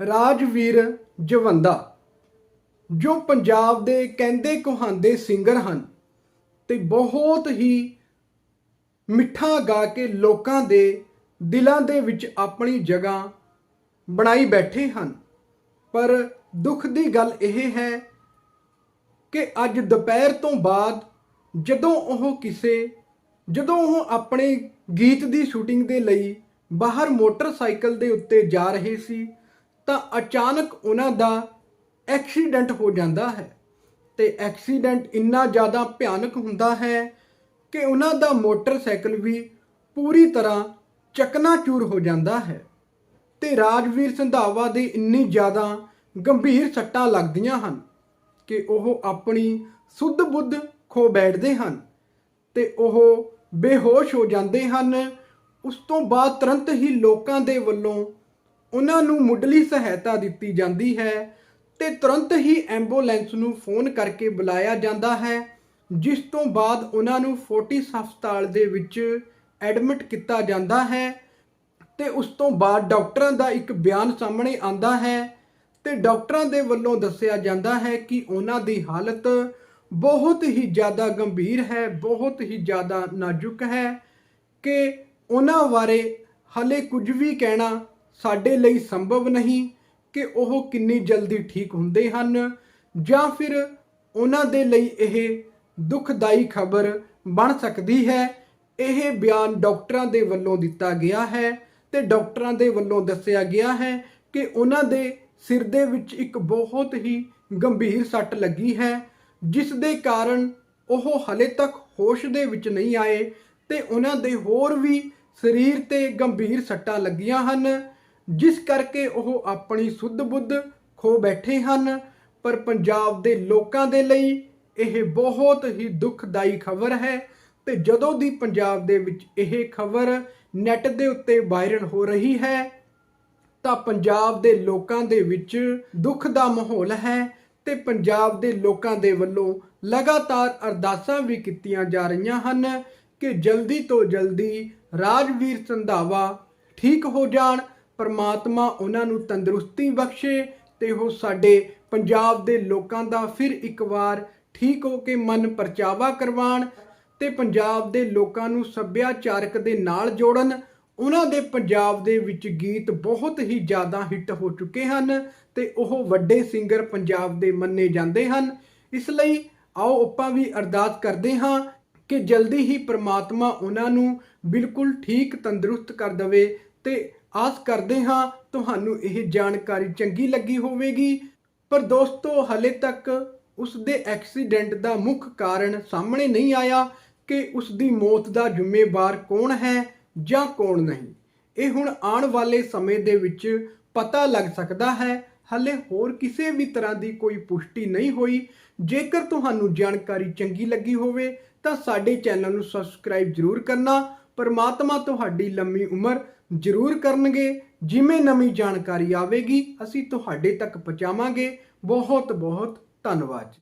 ਰਾਜਵੀਰ ਜਵੰਦਾ, ਜੋ ਪੰਜਾਬ ਦੇ ਕਹਿੰਦੇ ਕਹਾਂਦੇ ਸਿੰਗਰ ਹਨ ਤੇ ਬਹੁਤ ਹੀ ਮਿੱਠਾ ਗਾ ਕੇ ਲੋਕਾਂ ਦੇ ਦਿਲਾਂ ਦੇ ਵਿੱਚ ਆਪਣੀ ਜਗ੍ਹਾ ਬਣਾਈ ਬੈਠੇ ਹਨ। ਪਰ ਦੁੱਖ ਦੀ ਗੱਲ ਇਹ ਹੈ ਕਿ ਅੱਜ ਦੁਪਹਿਰ ਤੋਂ ਬਾਅਦ ਜਦੋਂ ਉਹ ਕਿਸੇ, ਜਦੋਂ ਉਹ ਆਪਣੇ ਗੀਤ ਦੀ ਸ਼ੂਟਿੰਗ ਦੇ ਲਈ ਬਾਹਰ ਮੋਟਰਸਾਈਕਲ ਦੇ ਉੱਤੇ ਜਾ ਰਹੇ ਸੀ ਤਾਂ ਅਚਾਨਕ ਉਹਨਾਂ ਦਾ ਐਕਸੀਡੈਂਟ ਹੋ ਜਾਂਦਾ ਹੈ ਤੇ ਐਕਸੀਡੈਂਟ ਇੰਨਾ ਜ਼ਿਆਦਾ ਭਿਆਨਕ ਹੁੰਦਾ ਹੈ ਕਿ ਉਹਨਾਂ ਦਾ ਮੋਟਰਸਾਈਕਲ ਵੀ ਪੂਰੀ ਤਰ੍ਹਾਂ ਚਕਨਾਚੂਰ ਹੋ ਜਾਂਦਾ ਹੈ ਤੇ ਰਾਜਵੀਰ ਸੰਧਾਵਾ ਦੀ ਇੰਨੀ ਜ਼ਿਆਦਾ ਗੰਭੀਰ ਸੱਟਾਂ ਲੱਗਦੀਆਂ ਹਨ ਕਿ ਉਹ ਆਪਣੀ ਸੁੱਧ ਬੁੱਧ ਖੋ ਬੈਠਦੇ ਹਨ ਤੇ ਉਹ ਬੇਹੋਸ਼ ਹੋ ਜਾਂਦੇ ਹਨ। ਉਸ ਤੋਂ ਬਾਅਦ ਤੁਰੰਤ ਹੀ ਲੋਕਾਂ ਦੇ ਵੱਲੋਂ ਉਹਨਾਂ ਨੂੰ ਮੁੱਢਲੀ ਸਹਾਇਤਾ ਦਿੱਤੀ ਜਾਂਦੀ ਹੈ ਤੇ ਤੁਰੰਤ ਹੀ ਐਂਬੂਲੈਂਸ ਨੂੰ ਫੋਨ ਕਰਕੇ ਬੁਲਾਇਆ ਜਾਂਦਾ ਹੈ, ਜਿਸ ਤੋਂ ਬਾਅਦ ਉਹਨਾਂ ਨੂੰ ਫੋਰਟਿਸ ਹਸਪਤਾਲ ਦੇ ਵਿੱਚ ਐਡਮਿਟ ਕੀਤਾ ਜਾਂਦਾ ਹੈ ਤੇ ਉਸ ਤੋਂ ਬਾਅਦ ਡਾਕਟਰਾਂ ਦਾ ਇੱਕ ਬਿਆਨ ਸਾਹਮਣੇ ਆਂਦਾ ਹੈ ਤੇ ਡਾਕਟਰਾਂ ਦੇ ਵੱਲੋਂ ਦੱਸਿਆ ਜਾਂਦਾ ਹੈ ਕਿ ਉਹਨਾਂ ਦੀ ਹਾਲਤ ਬਹੁਤ ਹੀ ਜ਼ਿਆਦਾ ਗੰਭੀਰ ਹੈ, ਬਹੁਤ ਹੀ ਜ਼ਿਆਦਾ ਨਾਜ਼ੁਕ ਹੈ ਕਿ ਉਹਨਾਂ ਬਾਰੇ ਹਲੇ ਕੁਝ ਵੀ ਕਹਿਣਾ ਸਾਡੇ ਲਈ ਸੰਭਵ ਨਹੀਂ ਕਿ ਉਹ ਕਿੰਨੀ ਜਲਦੀ ਠੀਕ ਹੁੰਦੇ ਹਨ ਜਾਂ ਫਿਰ ਉਹਨਾਂ ਦੇ ਲਈ ਇਹ ਦੁਖਦਾਈ ਖਬਰ ਬਣ ਸਕਦੀ ਹੈ। ਇਹ ਬਿਆਨ ਡਾਕਟਰਾਂ ਦੇ ਵੱਲੋਂ ਦਿੱਤਾ ਗਿਆ ਹੈ ਤੇ ਡਾਕਟਰਾਂ ਦੇ ਵੱਲੋਂ ਦੱਸਿਆ ਗਿਆ ਹੈ ਕਿ ਉਹਨਾਂ ਦੇ ਸਿਰ ਦੇ ਵਿੱਚ ਇੱਕ ਬਹੁਤ ਹੀ ਗੰਭੀਰ ਸੱਟ ਲੱਗੀ ਹੈ, ਜਿਸ ਦੇ ਕਾਰਨ ਉਹ ਹਲੇ ਤੱਕ ਹੋਸ਼ ਦੇ ਵਿੱਚ ਨਹੀਂ ਆਏ ਤੇ ਉਹਨਾਂ ਦੇ ਹੋਰ ਵੀ ਸਰੀਰ ਤੇ ਗੰਭੀਰ ਸੱਟਾਂ ਲੱਗੀਆਂ ਹਨ। ਜਿਸ ਕਰਕੇ ਉਹ ਆਪਣੀ ਸੁੱਧ ਬੁੱਧ ਖੋ ਬੈਠੇ ਹਨ, ਪਰ ਪੰਜਾਬ ਦੇ ਲੋਕਾਂ ਦੇ ਲਈ ਇਹ ਬਹੁਤ ਹੀ ਦੁਖਦਾਈ ਖਬਰ ਹੈ ਤੇ ਜਦੋਂ ਦੀ ਪੰਜਾਬ ਦੇ ਵਿੱਚ ਇਹ ਖਬਰ ਨੈਟ ਦੇ ਉੱਤੇ ਵਾਇਰਲ ਹੋ ਰਹੀ ਹੈ, ਤਾਂ ਪੰਜਾਬ ਦੇ ਲੋਕਾਂ ਦੇ ਵਿੱਚ ਦੁੱਖ ਦਾ ਮਾਹੌਲ ਹੈ ਤੇ ਪੰਜਾਬ ਦੇ ਲੋਕਾਂ ਦੇ ਵੱਲੋਂ ਲਗਾਤਾਰ ਅਰਦਾਸਾਂ ਵੀ ਕੀਤੀਆਂ ਜਾ ਰਹੀਆਂ ਹਨ ਕਿ ਜਲਦੀ ਤੋਂ ਜਲਦੀ ਰਾਜਵੀਰ ਸੰਧਾਵਾ ਠੀਕ ਹੋ ਜਾਣ ਪਰਮਾਤਮਾ ਉਹਨਾਂ ਨੂੰ ਤੰਦਰੁਸਤੀ ਬਖਸ਼ੇ ਤੇ ਉਹ ਸਾਡੇ ਪੰਜਾਬ ਦੇ ਲੋਕਾਂ ਦਾ ਫਿਰ ਇੱਕ ਵਾਰ ਠੀਕ ਹੋ ਕੇ ਮਨ ਪਰਚਾਵਾ ਕਰਵਾਣ ਤੇ ਪੰਜਾਬ ਦੇ ਲੋਕਾਂ ਨੂੰ ਸੱਭਿਆਚਾਰਕ ਦੇ ਨਾਲ ਜੋੜਨ, ਉਹਨਾਂ ਦੇ ਪੰਜਾਬ ਦੇ ਵਿੱਚ ਗੀਤ ਬਹੁਤ ਹੀ ਜ਼ਿਆਦਾ ਹਿੱਟ ਹੋ ਚੁੱਕੇ ਹਨ ਤੇ ਉਹ ਵੱਡੇ ਸਿੰਗਰ ਪੰਜਾਬ ਦੇ ਮੰਨੇ ਜਾਂਦੇ ਹਨ। ਇਸ ਲਈ ਆਓ ਆਪਾਂ ਵੀ ਅਰਦਾਸ ਕਰਦੇ ਹਾਂ ਕਿ ਜਲਦੀ ਹੀ ਪ੍ਰਮਾਤਮਾ ਉਹਨਾਂ ਨੂੰ ਬਿਲਕੁਲ ਠੀਕ ਤੰਦਰੁਸਤ ਕਰ ਦਵੇ ਤੇ ਆਸ ਕਰਦੇ ਹਾਂ ਤੁਹਾਨੂੰ ਇਹ ਜਾਣਕਾਰੀ ਚੰਗੀ ਲੱਗੀ ਹੋਵੇਗੀ। ਪਰ ਦੋਸਤੋ, ਹਲੇ ਤੱਕ ਉਸ ਦੇ ਐਕਸੀਡੈਂਟ ਦਾ ਮੁੱਖ ਕਾਰਨ ਸਾਹਮਣੇ ਨਹੀਂ ਆਇਆ ਕਿ ਉਸ ਦੀ ਮੌਤ ਦਾ ਜ਼ਿੰਮੇਵਾਰ ਕੌਣ ਹੈ ਜਾਂ ਕੌਣ ਨਹੀਂ। ਇਹ ਹੁਣ ਆਉਣ ਵਾਲੇ ਸਮੇਂ ਦੇ ਵਿੱਚ ਪਤਾ ਲੱਗ ਸਕਦਾ ਹੈ। ਹਲੇ ਹੋਰ ਕਿਸੇ ਵੀ ਤਰ੍ਹਾਂ ਦੀ ਕੋਈ ਪੁਸ਼ਟੀ ਨਹੀਂ ਹੋਈ। ਜੇਕਰ ਤੁਹਾਨੂੰ ਜਾਣਕਾਰੀ ਚੰਗੀ ਲੱਗੀ ਹੋਵੇ ਤਾਂ ਸਾਡੇ ਚੈਨਲ ਨੂੰ ਸਬਸਕ੍ਰਾਈਬ ਜ਼ਰੂਰ ਕਰਨਾ ਪਰਮਾਤਮਾ ਤੁਹਾਡੀ ਲੰਮੀ ਉਮਰ ਜ਼ਰੂਰ ਕਰਨਗੇ, ਜਿਵੇਂ ਨਵੀਂ ਜਾਣਕਾਰੀ ਆਵੇਗੀ, ਅਸੀਂ ਤੁਹਾਡੇ ਤੱਕ ਪਹੁੰਚਾਵਾਂਗੇ। ਬਹੁਤ ਬਹੁਤ ਧੰਨਵਾਦ।